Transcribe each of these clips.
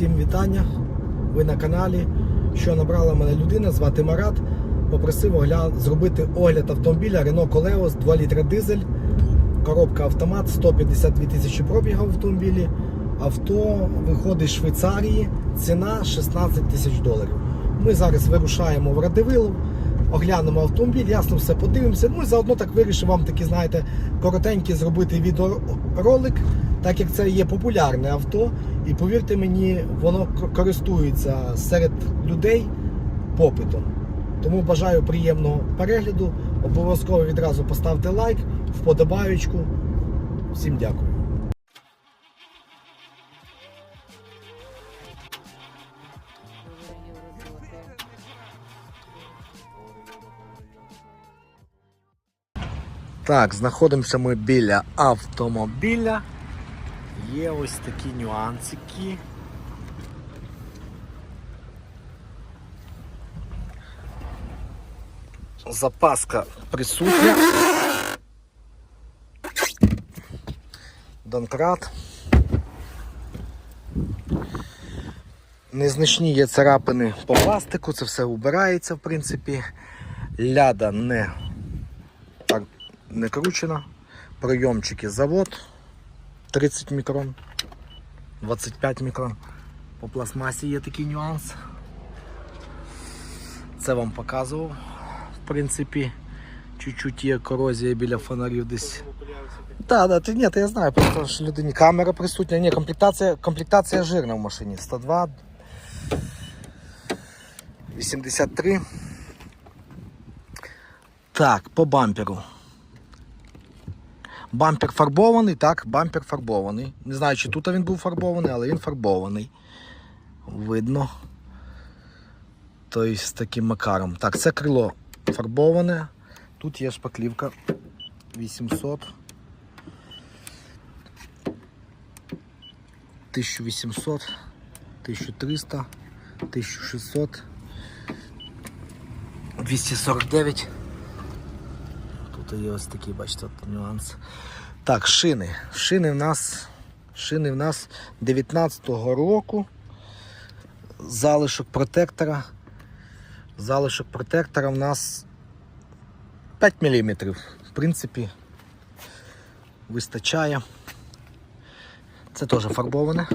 Всім вітання. Ви на каналі. Що набрала мене людина, звати Марат. Попросив огля... зробити огляд автомобіля Renault Колеос 2 літра дизель, коробка автомат, 152 тисячі пробігів в автомобілі. Авто виходить з Швейцарії, ціна 16 тисяч доларів. Ми зараз вирушаємо в Радивилов, оглянемо автомобіль, ясно все подивимося. Ну і заодно так вирішив вам такий, знаєте, коротенький зробити відеоролик, так як це є популярне авто. І повірте мені, воно користується серед людей попитом. Тому бажаю приємного перегляду. Обов'язково відразу поставте лайк, вподобаючку. Всім дякую. Так, знаходимося ми біля автомобіля. Є ось такі нюансики. Запаска присутня. Донкрат. Незначні є царапини по пластику, це все убирається, в принципі. Ляда не, не кручена. Пройомчики завод 30 мікрон, 25 мікрон. По пластмасі є такий нюанс. Це вам показував. В принципі, чуть-чуть є корозія біля фонарів десь. Так, да, ти, ні, я знаю, просто що людині камера присутня. Ні, комплектація, комплектація жирна в машині. 102, 83. Так, по бамперу. Бампер фарбований, так, бампер фарбований. Не знаю, чи тут він був фарбований, але він фарбований. Видно. Тобто з таким макаром. Так, це крило фарбоване. Тут є шпаклівка 800. 1800, 1300, 1600, 249. Тут є ось такий, бачите, нюанс. Так, шини. Шини в нас, шини в нас 19-го року. Залишок протектора. Залишок протектора в нас 5 мм. В принципі, вистачає. Це теж фарбоване.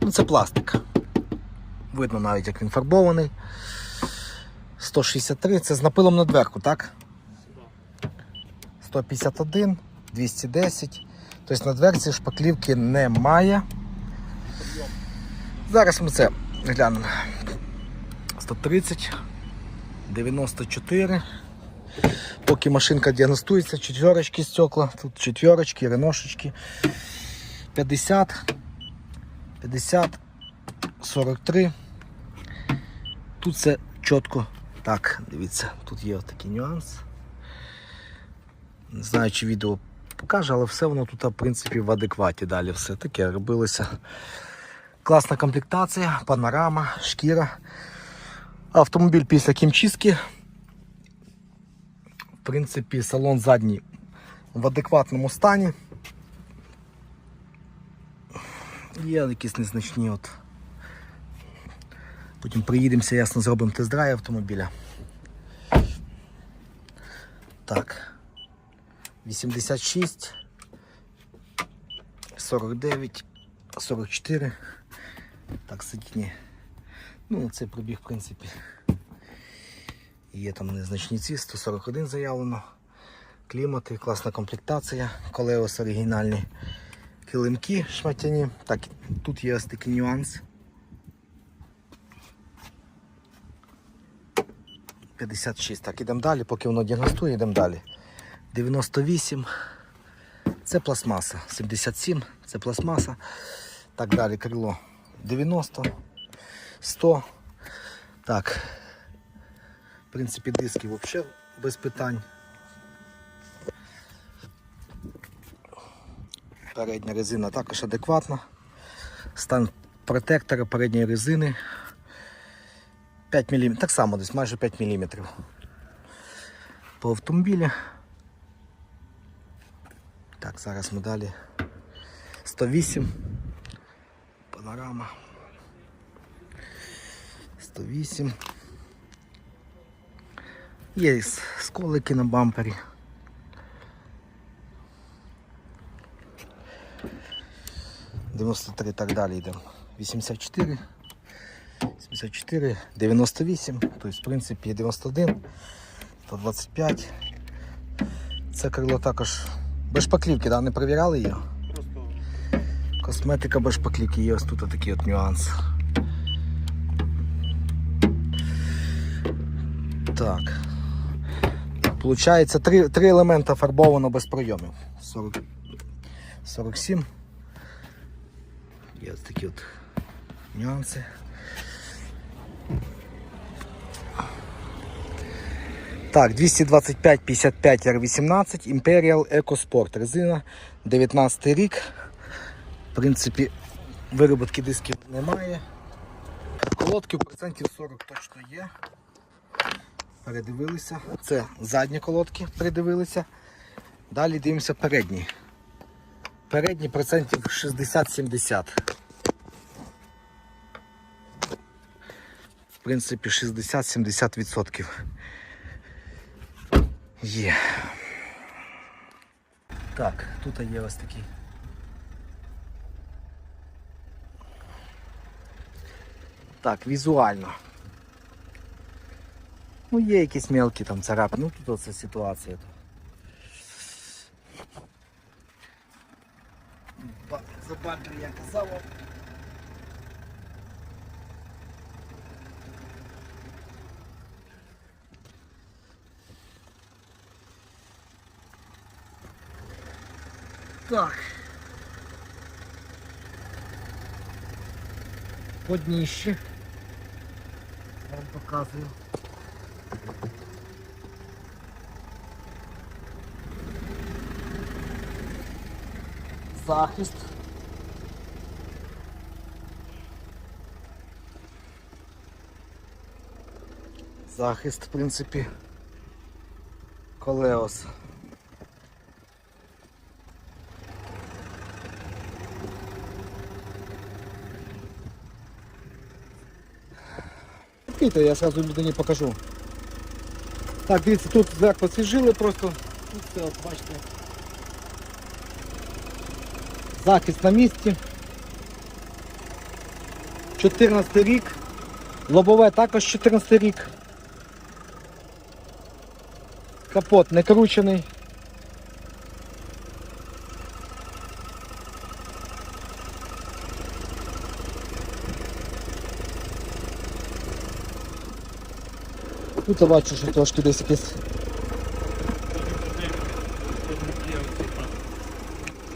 Ну, це пластик. Видно навіть, як він фарбований. 163, це з напилом на дверку, так? 151, 210. Тобто на дверці шпаклівки немає. Зараз ми це глянемо. 130, 94. Поки машинка діагностується, четверочки стекла, тут четверочки, реношечки. 50, 50, 43. Тут все чітко. Так, дивіться, тут є такий нюанс. Не знаю, чи відео покаже, але все воно тут, в принципі, в адекваті далі все таке робилося. Класна комплектація, панорама, шкіра. Автомобіль після кімчистки. В принципі, салон задній в адекватному стані. Є якісь незначні от. Потім приїдемося, ясно, зробимо тест-драйв автомобіля. Так. 86, 49, 44. Так, сидіння. Ну, цей пробіг, в принципі. Є там незначні ці, 141 заявлено. Клімати, класна комплектація, колеос оригінальні килимки шматяні. Так, тут є ось такий нюанс. 56. Так, ідемо далі, поки воно діагностує, йдемо далі. 98. Це пластмаса. 77, це пластмаса. Так далі, крило 90, 100. Так. В принципі, диски взагалі без питань. Передня резина також адекватна. Стан протектора передньої резини 5 мм. Так само десь майже 5 мм. По автомобілі. Так, зараз ми далі. 108. Панорама. 98. Є сколики на бампері. Дев'яносто три так далі йдемо. 84, 74, 98, тобто в принципі 91, 125. Це крило також без шпаклівки, да? не перевіряли її? Просто Косметика без шпаклівки, є ось тут такий от нюанс. Так. Получається, три, три елемента фарбовано без пройомів. 40, 47. Є ось такі от нюанси. Так, 225 55 R18 Imperial EcoSport резина 19 рік. В принципі, вироботки дисків немає. Колодки процентів 40 точно є. Передивилися. Це задні колодки, передивилися. Далі дивимося передні. Передні процентів 60-70. В принципі, 60-70% є. Так, тут є ось такий Так, візуально. Ну, є якісь мелкі там царапи, ну тут оце ситуація. Ба- За бампер я казав. Так. По дніщі. Вам показую. Захист. Захист, в принципі, колеос. Відкрийте, я сразу людині покажу. Так, дивіться, тут зверху освіжили просто. Тут все, бачите. Захист на місці. 14 рік. Лобове також 14 рік. Капот не кручений. Тут я бачу, що трошки десь якесь.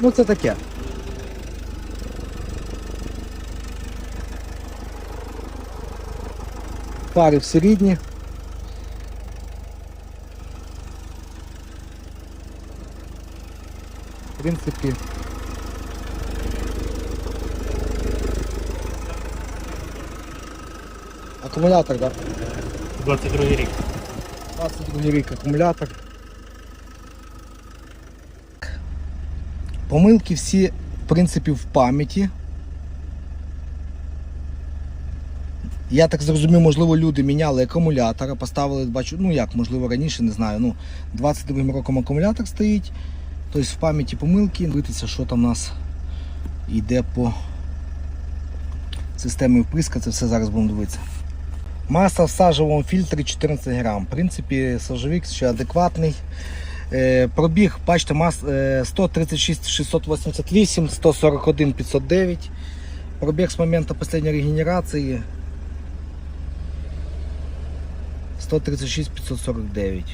Ну це таке. Пари всі рідні. В принципі. Акумулятор, так? 22 рік. 22 рік акумулятор. Помилки всі, в принципі, в пам'яті. Я так зрозумів, можливо, люди міняли акумулятора, поставили, бачу, ну як, можливо, раніше, не знаю. Ну, 22 роком акумулятор стоїть. Тобто в пам'яті помилки, дивитися, що там у нас йде по системі вприска, це все зараз будемо дивитися. Маса в сажевому фільтрі 14 грам. В принципі, сажовик ще адекватний. Е, пробіг, бачите, мас, е, 136 688, 141 509. Пробіг з моменту останньої регенерації 136 549.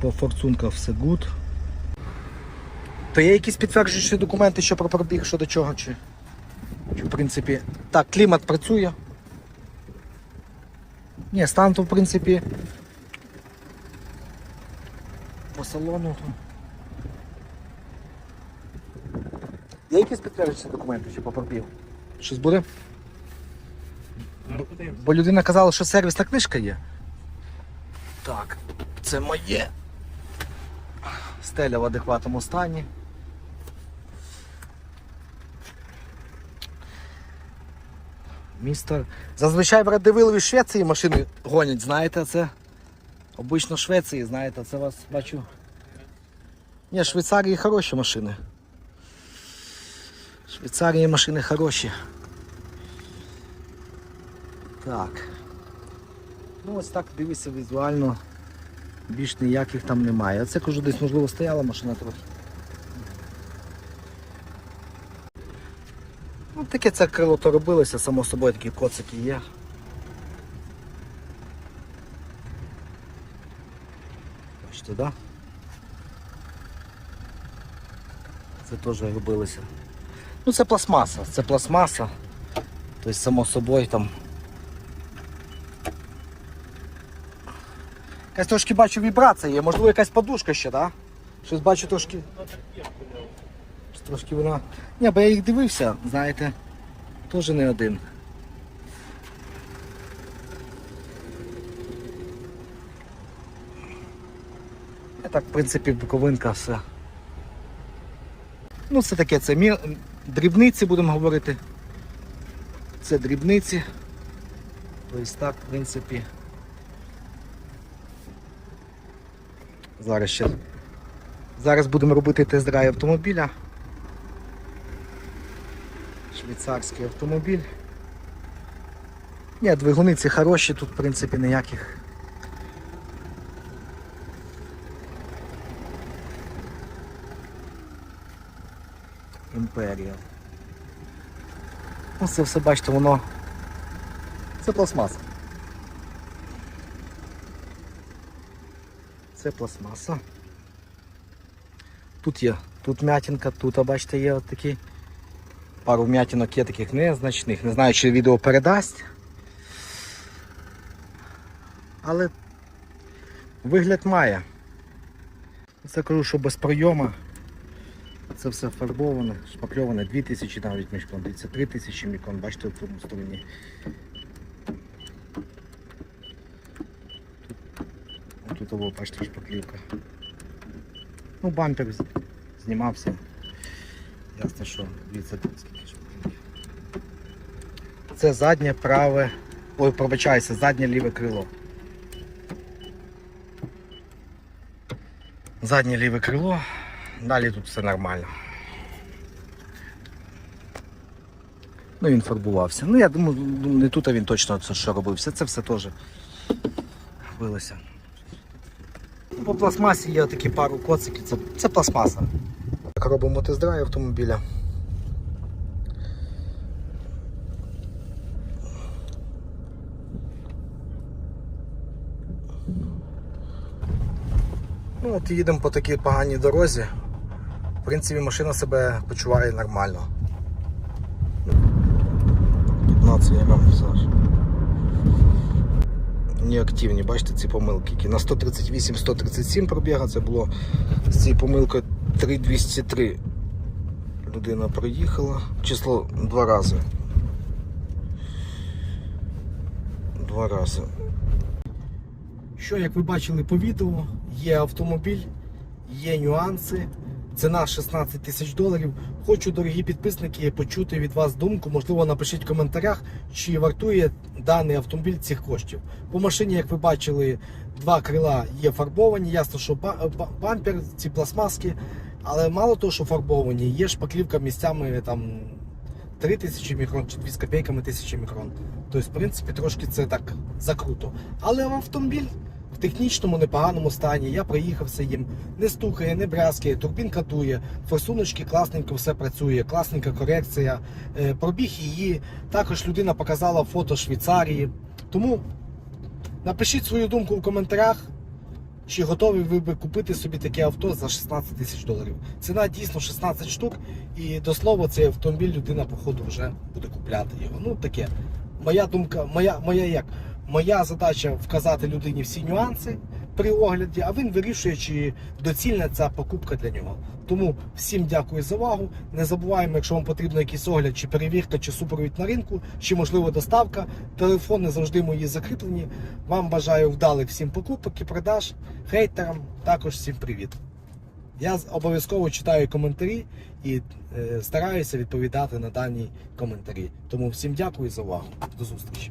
По форсунках все гуд. То є якісь підтверджуючі документи, що про пробіг, що до чого, чи, чи в принципі. Так, клімат працює. Ні, стан то в принципі. По салону. Є якісь підтверджуючі документи, що по пробігу? Щось буде? Подивимося. Бо людина казала, що сервісна книжка є. Так, це моє. Стеля в адекватному стані. Місто. Зазвичай в Радивилові Швеції машини гонять, знаєте, це. Обично Швеції, знаєте, це вас бачу. Ні, Швейцарії хороші машини. В Швейцарії машини хороші. Так. Ну ось так дивися візуально. Більш ніяких там немає. А це кажу, десь можливо стояла машина трохи. Таке це крило то робилося, само собою такі коцики є. Бачите, да? Це теж робилося. Ну це пластмаса, це пластмаса. Тобто само собою там. Якась трошки бачу вібрація є, можливо якась подушка ще, так? Да? Щось бачу трошки. Трошки вона. Ні, бо я їх дивився, знаєте, теж не один. А так, в принципі, буковинка все. Ну, це таке, це мі... дрібниці, будемо говорити. Це дрібниці. Ось так, в принципі. Зараз ще. Зараз будемо робити тест-драйв автомобіля. Швейцарський автомобіль. Ні, двигуни ці хороші, тут в принципі ніяких. Імперія. Ну це все бачите, воно. Це пластмаса. Це пластмаса. Тут є, тут м'ятінка, тут, а бачите, є от такі. Пару вм'ятінок є таких незначних. Не знаю, чи відео передасть. Але вигляд має. Це кажу, що без пройома. Це все фарбоване, шпакльоване, 2000 навіть мікрон, дивіться, 3000 мікрон, бачите в цьому стороні. Тут, тут бачите, шпаклівка. Ну, бампер знімався. Ясно, що дивіться скільки. Це заднє праве. Ой, пробачайся, заднє ліве крило. Заднє ліве крило. Далі тут все нормально. Ну він фарбувався. Ну я думаю, не тут а він точно це що робився. Це все теж робилося. Ну, По пластмасі є такі пару коциків, це, це пластмаса. Так робимо тест-драйв автомобіля. Ну от їдемо по такій поганій дорозі. В принципі, машина себе почуває нормально. 15 мм Саш. Неактивні, бачите ці помилки. які На 138-137 пробіга, це було з цією помилкою 3203. Людина проїхала. Число два рази. Два рази. Що, як ви бачили по відео, є автомобіль, є нюанси. Ціна 16 тисяч доларів. Хочу, дорогі підписники, почути від вас думку. Можливо, напишіть в коментарях, чи вартує даний автомобіль цих коштів. По машині, як ви бачили, два крила є фарбовані. Ясно, що ба- ба- бампер, ці пластмаски. Але мало того, що фарбовані, є шпаклівка місцями там 3 тисячі мікрон чи 2 з копійками тисячі мікрон. Тобто, в принципі, трошки це так закруто. Але автомобіль в технічному непоганому стані. Я проїхався їм, не стукає, не брязкає, турбінка дує, форсуночки класненько все працює, класненька корекція. Е, Пробіг її. Також людина показала фото Швейцарії. Тому напишіть свою думку в коментарях. Чи готові ви би купити собі таке авто за 16 тисяч доларів? Ціна дійсно 16 штук, і до слова, цей автомобіль людина, походу, вже буде купляти його. Ну таке. Моя думка, моя, моя як? Моя задача вказати людині всі нюанси при огляді, а він вирішує, чи доцільна ця покупка для нього. Тому всім дякую за увагу. Не забуваємо, якщо вам потрібен якийсь огляд, чи перевірка, чи супровід на ринку, чи можливо доставка. Телефони завжди мої закріплені. Вам бажаю вдалих всім покупок і продаж. Хейтерам також всім привіт. Я обов'язково читаю коментарі і е, стараюся відповідати на дані коментарі. Тому всім дякую за увагу. До зустрічі.